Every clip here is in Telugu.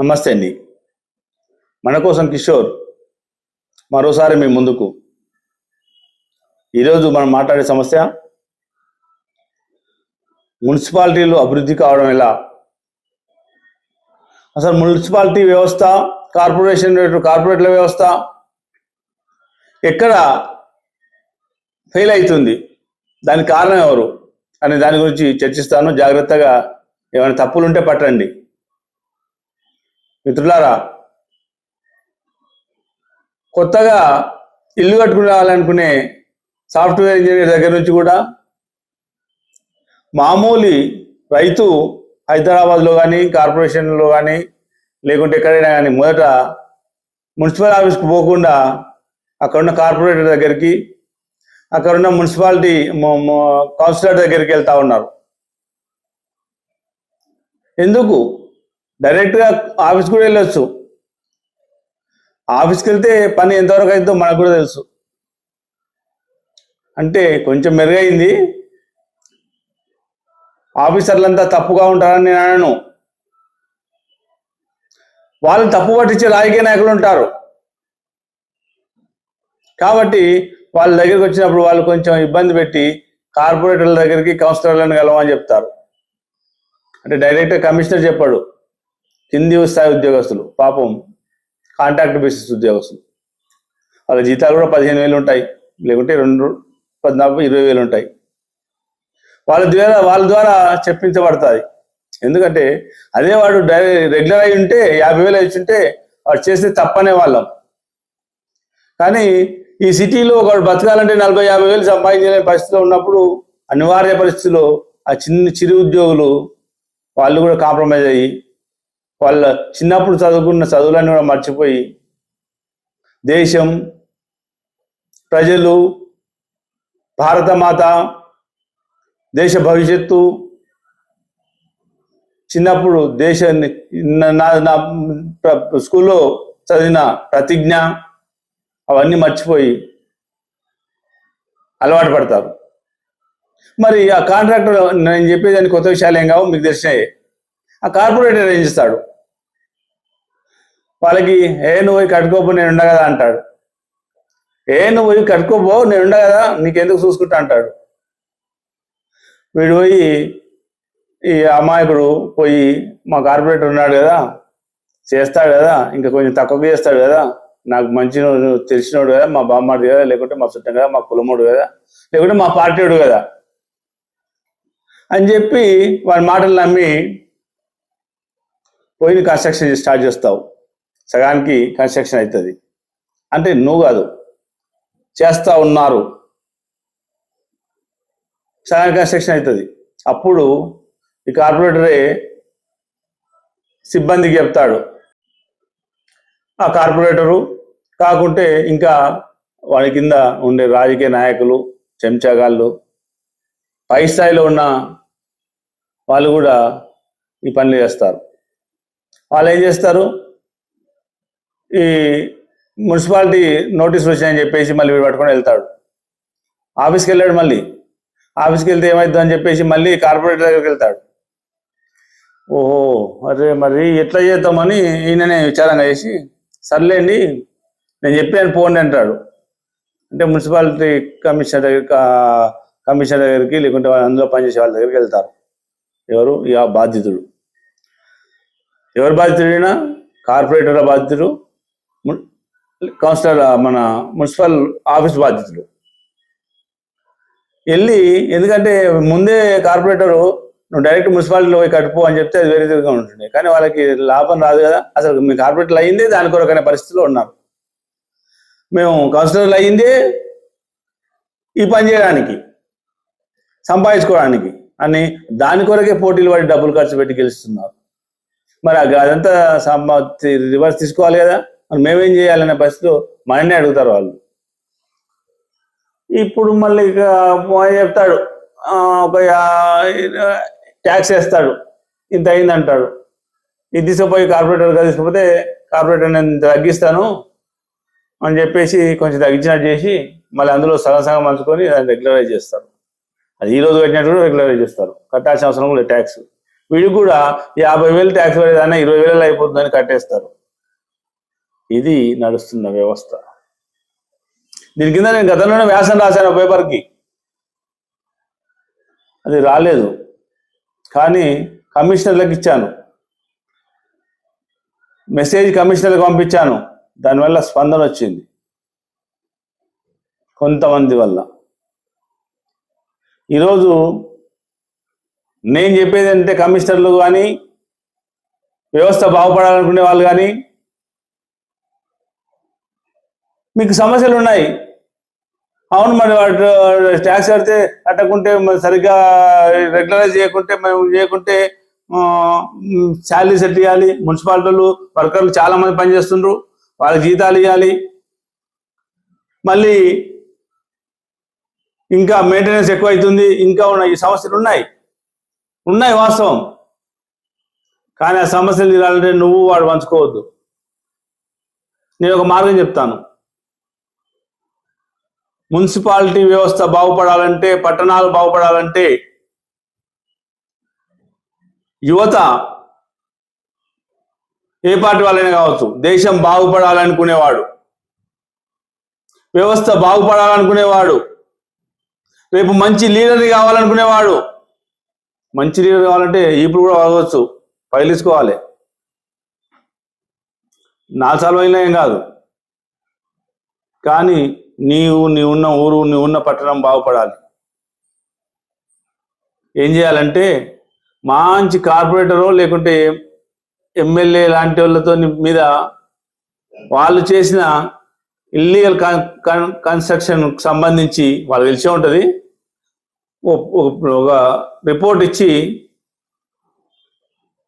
నమస్తే అండి. మన కోసం కిషోర్ మరోసారి మీ ముందుకు. ఈరోజు మనం మాట్లాడే సమస్య మున్సిపాలిటీలు అభివృద్ధి కావడం ఎలా? అసలు మున్సిపాలిటీ వ్యవస్థ కార్పొరేషన్ కార్పొరేట్ల వ్యవస్థ ఎక్కడ ఫెయిల్ అవుతుంది? దానికి కారణం ఎవరు? అనే దాని గురించి చర్చిస్తాను. జాగ్రత్తగా ఏమైనా తప్పులు ఉంటే పట్టండి. మిత్రులారా కొత్తగా ఇల్లు కట్టుకుని రావాలనుకునే సాఫ్ట్వేర్ ఇంజనీర్ దగ్గర నుంచి కూడా మామూలు రైతు హైదరాబాద్లో కానీ కార్పొరేషన్లో కానీ లేకుంటే ఎక్కడైనా కానీ మొదట మున్సిపల్ ఆఫీస్కి పోకుండా అక్కడున్న కార్పొరేటర్ దగ్గరికి అక్కడున్న మున్సిపాలిటీ కౌన్సిలర్ దగ్గరికి వెళ్తా ఉన్నారు. ఎందుకు? డైరెక్ట్గా ఆఫీస్ కూడా వెళ్ళొచ్చు. ఆఫీస్కి వెళ్తే పని ఎంతవరకు అవుతుందో మనకు కూడా తెలుసు. అంటే కొంచెం మెరుగైంది. ఆఫీసర్లంతా తప్పుగా ఉంటారని నేను అనను. వాళ్ళు తప్పు పట్టించే రాజకీయ నాయకులు ఉంటారు. కాబట్టి వాళ్ళ దగ్గరికి వచ్చినప్పుడు వాళ్ళు కొంచెం ఇబ్బంది పెట్టి కార్పొరేటర్ల దగ్గరికి కౌన్సిలర్లను కలవని చెప్తారు. అంటే డైరెక్ట్గా కమిషనర్ చెప్పాడు. కింది స్థాయి ఉద్యోగస్తులు పాపం కాంట్రాక్ట్ బేసిస్ ఉద్యోగస్తులు. వాళ్ళ జీతాలు కూడా పదిహేను వేలు ఉంటాయి లేకుంటే రెండు పద్నాలుగు ఇరవై వేలు ఉంటాయి. వాళ్ళ ద్వారా వాళ్ళ ద్వారా చెప్పించబడుతుంది. ఎందుకంటే అదే వాడు రెగ్యులర్ అయి ఉంటే యాభై వేలు ఇచ్చి ఉంటే వాడు చేస్తే తప్పనే వాళ్ళం. కానీ ఈ సిటీలో ఒకడు బతకాలంటే నలభై యాభై వేలు సంపాదించలేని పరిస్థితిలో ఉన్నప్పుడు అనివార్య పరిస్థితుల్లో ఆ చిన్న చిరు ఉద్యోగులు వాళ్ళు కూడా కాంప్రమైజ్ అయ్యి వాళ్ళ చిన్నప్పుడు చదువుకున్న చదువులన్నీ కూడా మర్చిపోయి దేశం ప్రజలు భారతమాత దేశ భవిష్యత్తు చిన్నప్పుడు దేశాన్ని నా- నా ప్ర- స్కూల్లో చదివిన ప్రతిజ్ఞ అవన్నీ మర్చిపోయి అలవాటు పడతారు. మరి ఆ కాంట్రాక్టర్ నేను చెప్పేదాన్ని కొత్త విషయాలు ఏం కావు మీకు తెలిసినాయి. ఆ కార్పొరేటర్ ఏం చేస్తాడు? వాళ్ళకి ఏ నువ్వు పోయి కట్టుకోపో నేను ఉండ కదా అంటాడు. ఏ నువ్వు పోయి కట్టుకోపో నేను ఉండ కదా నీకెందుకు చూసుకుంటా అంటాడు. వీడు పోయి ఈ అమాయకుడు పోయి మా కార్పొరేటర్ ఉన్నాడు కదా చేస్తాడు కదా ఇంకా కొంచెం తక్కువ చేస్తాడు కదా నాకు మంచి తెలిసినోడు కదా మా బామ్మాడు కదా లేకుంటే మా చుట్టం కదా మా కులముడు కదా లేకుంటే మా పార్టీడు కదా అని చెప్పి వాడి మాటలు నమ్మి పోయిన కన్స్ట్రక్షన్ స్టార్ట్ చేస్తావు. సగానికి కన్స్ట్రక్షన్ అవుతుంది. అంటే నువ్వు కాదు. చేస్తూ ఉన్నారు. సగానికి కన్స్ట్రక్షన్ అవుతుంది. అప్పుడు ఈ కార్పొరేటరే సిబ్బందికి చెప్తాడు. ఆ కార్పొరేటరు కాకుంటే ఇంకా వాడి కింద ఉండే రాజకీయ నాయకులు చెంచాగాళ్ళు పై స్థాయిలో ఉన్న వాళ్ళు కూడా ఈ పనులు చేస్తారు. వాళ్ళు ఏం చేస్తారు? ఈ మున్సిపాలిటీ నోటీసులు వచ్చాయని చెప్పేసి మళ్ళీ వీడు పట్టుకొని వెళ్తాడు. ఆఫీస్కి వెళ్ళాడు మళ్ళీ. ఆఫీస్కి వెళ్తే ఏమైంది అని చెప్పేసి మళ్ళీ కార్పొరేటర్ దగ్గరికి వెళ్తాడు. ఓహో అరే మరి ఎట్లా చేద్దామని ఈయననే విచారంగా చేసి సర్లేండి నేను చెప్పాను పోండి అంటాడు. అంటే మున్సిపాలిటీ కమిషనర్ దగ్గర కమిషనర్ దగ్గరికి లేకుంటే అందులో పనిచేసే వాళ్ళ దగ్గరికి వెళ్తారు. ఎవరు? ఇక బాధితుడు. ఎవరు బాధితుడైనా? కార్పొరేటర్ బాధితుడు. కౌన్సిలర్ మన మున్సిపల్ ఆఫీస్ బాధ్యతలు. వెళ్ళి ఎందుకంటే ముందే కార్పొరేటరు నువ్వు డైరెక్ట్ మున్సిపాలిటీలో పోయి కట్టుపో అని చెప్తే అది వేరే విధంగా కానీ వాళ్ళకి లాభం రాదు కదా. అసలు మీ కార్పొరేటర్లు అయ్యిందే దాని కొరకనే పరిస్థితిలో ఉన్నారు మేము కౌన్సిలర్లు అయ్యిందే ఈ పని చేయడానికి సంపాదించుకోవడానికి అని దాని కొరకే పోటీలు పడి డబ్బులు ఖర్చు పెట్టి గెలుస్తున్నారు. మరి అదంతా సంపా రివర్స్ తీసుకోవాలి కదా. మరి మేమేం చేయాలనే పరిస్థితిలో మననే అడుగుతారు వాళ్ళు. ఇప్పుడు మళ్ళీ ఇక చెప్తాడు? ఆ, ఒక ట్యాక్స్ వేస్తాడు. ఇంత అయిందంటాడు. ఇది తీసుకుపోయి కార్పొరేటర్ తీసుకుపోతే కార్పొరేటర్ నేను తగ్గిస్తాను అని చెప్పేసి కొంచెం తగ్గించినట్టు చేసి మళ్ళీ అందులో సగం సగం పంచుకొని దాన్ని రెగ్యులరైజ్ చేస్తారు. అది ఈ రోజు కట్టినట్టు కూడా రెగ్యులరైజ్ చేస్తారు. కట్టాల్సిన అవసరం కూడా ట్యాక్స్. వీడికి కూడా యాభై వేలు ట్యాక్స్ పడేదాన్ని ఇరవై వేలు అయిపోతుందని కట్టేస్తారు. ఇది నడుస్తున్న వ్యవస్థ. దీని కింద నేను గతంలోనే వ్యాసం రాశాను పేపర్కి. అది రాలేదు. కానీ కమిషనర్లకు ఇచ్చాను. మెసేజ్ కమిషనర్కి పంపించాను. దానివల్ల స్పందన వచ్చింది. కొంతమంది వల్ల. ఈరోజు నేను చెప్పేది అంటే కమిషనర్లు కానీ వ్యవస్థ బాగుపడాలనుకునే వాళ్ళు కానీ మీకు సమస్యలు ఉన్నాయి. అవును మరి వాడు ట్యాక్స్ కడితే కట్టకుంటే మరి సరిగ్గా రెగ్యులరైజ్ చేయకుంటే మేము చేయకుంటే శాలరీ సెట్ ఇవ్వాలి మున్సిపాలిటీలు వర్కర్లు చాలా మంది పనిచేస్తుండ్రు వాళ్ళకి జీతాలు ఇవ్వాలి మళ్ళీ ఇంకా మెయింటెనెన్స్ ఎక్కువ అవుతుంది. ఇంకా ఉన్నాయి ఈ సమస్యలు ఉన్నాయి. ఉన్నాయి వాస్తవం. కానీ ఆ సమస్యలు తీరాలంటే నువ్వు వాడు పంచుకోవద్దు. నేను ఒక మార్గం చెప్తాను. మున్సిపాలిటీ వ్యవస్థ బాగుపడాలంటే పట్టణాలు బాగుపడాలంటే యువత ఏ పార్టీ వాళ్ళైనా కావచ్చు దేశం బాగుపడాలనుకునేవాడు. వ్యవస్థ బాగుపడాలనుకునేవాడు. రేపు మంచి లీడర్ కావాలనుకునేవాడు. మంచి లీడర్ కావాలంటే ఇప్పుడు కూడా అవ్వచ్చు పైలిసుకోవాలి నా సార్లు ఏం కాదు. కానీ నీవు నీ ఉన్న ఊరు నీ ఉన్న పట్టణం బాగుపడాలి. ఏం చేయాలంటే మంచి కార్పొరేటరో లేకుంటే ఎమ్మెల్యే లాంటి వాళ్ళతో మీద వాళ్ళు చేసిన ఇల్లీగల్ కన్స్ట్రక్షన్ సంబంధించి వాళ్ళు తెలిసే ఉంటుంది. ఒక ఒక రిపోర్ట్ ఇచ్చి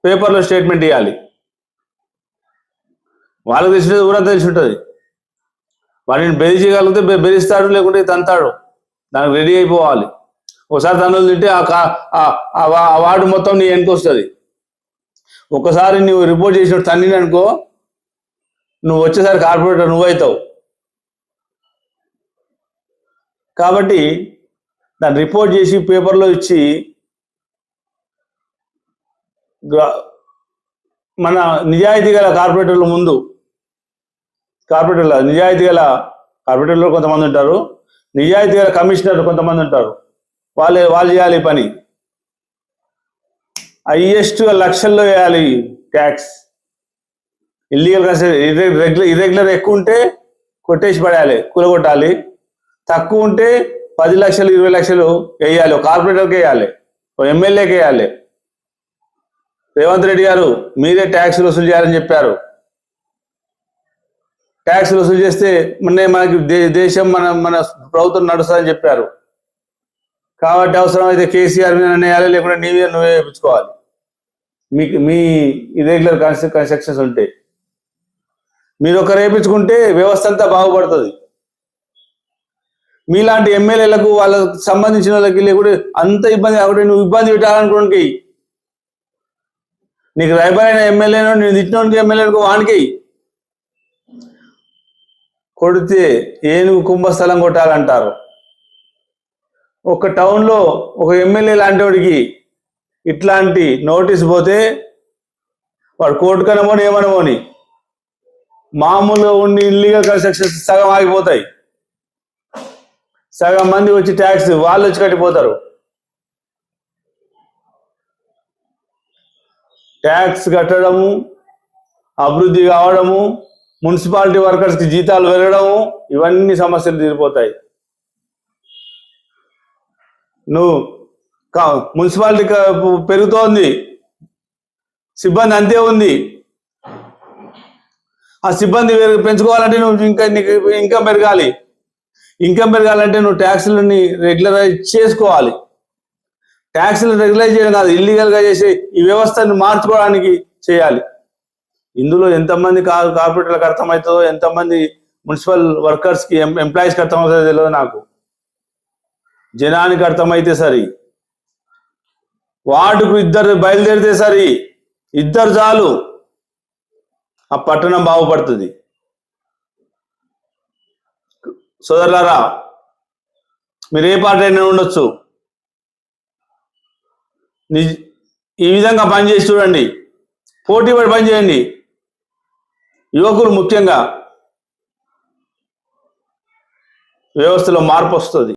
పేపర్లో స్టేట్మెంట్ ఇవ్వాలి వాళ్ళకి తెలిసినది ఊరంతా తెలిసి ఉంటుంది. వాడిని బెదిరించగలిగితే బెదిరిస్తాడు లేకుంటే తంతాడు. దానికి రెడీ అయిపోవాలి. ఒకసారి తన్నులు తింటే ఆ కా వా- వార్డు మొత్తం నీ వెనుకొస్తుంది ఒకసారి నువ్వు రిపోర్ట్ చేసినట్టు తన్నిని అనుకో నువ్వు వచ్చేసారి కార్పొరేటర్ నువ్వు అవుతావు. కాబట్టి దాన్ని రిపోర్ట్ చేసి పేపర్లో ఇచ్చి మన నిజాయితీ గల కార్పొరేటర్ల ముందు కార్పొరేటర్ల నిజాయితీ గల కార్పొరేటర్లు కొంతమంది ఉంటారు. నిజాయితీ గల కమిషనర్ కొంతమంది ఉంటారు. వాళ్ళే వాళ్ళు చేయాలి పని. హైయెస్ట్ లక్షల్లో వేయాలి ట్యాక్స్ ఇల్లీగల్ రెగ్యులర్ ఇర్రెగ్యులర్ ఎక్కువ ఉంటే కొట్టేసి పడాలి కూలగొట్టాలి. తక్కువ ఉంటే పది లక్షలు ఇరవై లక్షలు వేయాలి. ఒక కార్పొరేటర్కి వేయాలి. ఒక ఎమ్మెల్యేకి వేయాలి. రేవంత్ రెడ్డి గారు మీరే ట్యాక్స్ వసూలు చేయాలని చెప్పారు. ట్యాక్స్ వసూలు చేస్తే మొన్నే మనకి దే- దేశం మన మన ప్రభుత్వం నడుస్తుందని చెప్పారు. కాబట్టి అవసరమైతే కేసీఆర్ మీద నిర్ణయాలు లేకుంటే నీవే నువ్వే వేయించుకోవాలి. మీకు మీ ఇర్రెగ్యులర్ కన్స్ట్రక్షన్స్ ఉంటాయి మీరు ఒకరు వేయించుకుంటే వ్యవస్థ అంతా బాగుపడుతుంది. మీలాంటి ఎమ్మెల్యేలకు వాళ్ళకు సంబంధించిన వాళ్ళకి లేకుంటే అంత ఇబ్బంది కాకుండా నువ్వు ఇబ్బంది పెట్టాలనుకోనికి. నీకు రైబరైన ఎమ్మెల్యేను నేను తిట్టినోనికి ఎమ్మెల్యేలకు వానికి కొడితే ఏనుగు కుంభస్థలం కొట్టాలంటారు. ఒక టౌన్లో ఒక ఎమ్మెల్యే లాంటి వాడికి ఇట్లాంటి నోటీస్ పోతే వాడు కోర్టు కనమోని ఏమనమోని మామూలుగా ఉండి ఇల్లీగల్ కన్స్ట్రక్షన్స్ సగం ఆగిపోతాయి. సగం మంది వచ్చి ట్యాక్స్ వాళ్ళు వచ్చి కట్టిపోతారు. ట్యాక్స్ కట్టడము అభివృద్ధి కావడము మున్సిపాలిటీ వర్కర్స్కి జీతాలు పెరగడము ఇవన్నీ సమస్యలు తీరిపోతాయి. నువ్వు కా- మున్సిపాలిటీ పెరుగుతోంది. సిబ్బంది అంతే ఉంది. ఆ సిబ్బంది పెంచుకోవాలంటే నువ్వు ఇంకా నీకు ఇన్కమ్ పెరగాలి. ఇన్కమ్ పెరగాలంటే నువ్వు ట్యాక్సులని రెగ్యులరైజ్ చేసుకోవాలి. ట్యాక్స్లు రెగ్యులైజ్ చేయడం కాదు ఇల్లీగల్గా చేసే చేసి ఈ వ్యవస్థను మార్చుకోవడానికి చేయాలి. ఇందులో ఎంతమంది కా- కార్పొరేటర్లకు అర్థమవుతుందో ఎంతమంది మున్సిపల్ వర్కర్స్కి ఎం- ఎంప్లాయీస్ అర్థమవుతుందో తెలియదు నాకు. జనానికి అర్థమైతే సరి. వార్డుకు ఇద్దరు బయలుదేరితే సరి. ఇద్దరు చాలు. ఆ పట్టణం బాగుపడుతుంది. సోదరులారా మీరు ఏ పార్టీ అయినా ఉండొచ్చు. ఈ విధంగా పనిచేసి చూడండి. పోటీ పడి పనిచేయండి. యువకులు ముఖ్యంగా వ్యవస్థలో మార్పు వస్తుంది.